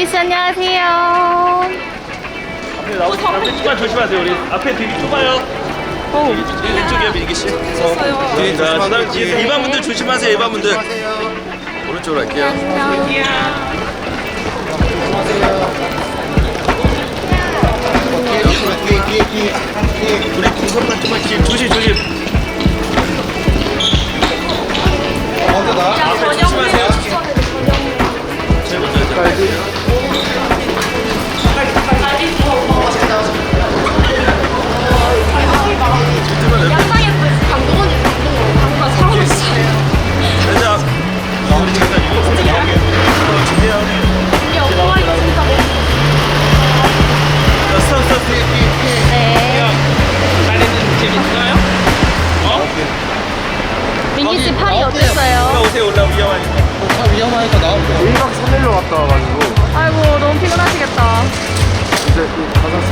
민기 씨 안녕하세요. 앞에 나오 앞에 조금만 조심하세요. 우리 앞에 되게 좁아요. 어. 왼쪽이요, 민기 씨. 네, 자, 그다음 뒤에 일반 분들 조심하세요. 일반 분들. 오른쪽으로 할게요. 우리 구석만 좀만 뒤에 조심 조심. 앞에 조심하세요. 제일 먼저 자, 어땠어요? 오세요. 올라 위험하니까. 위험하니까 나올게요. 1박 3일로 갔다 와가지고 아이고 너무 피곤하시겠다. 이제 가서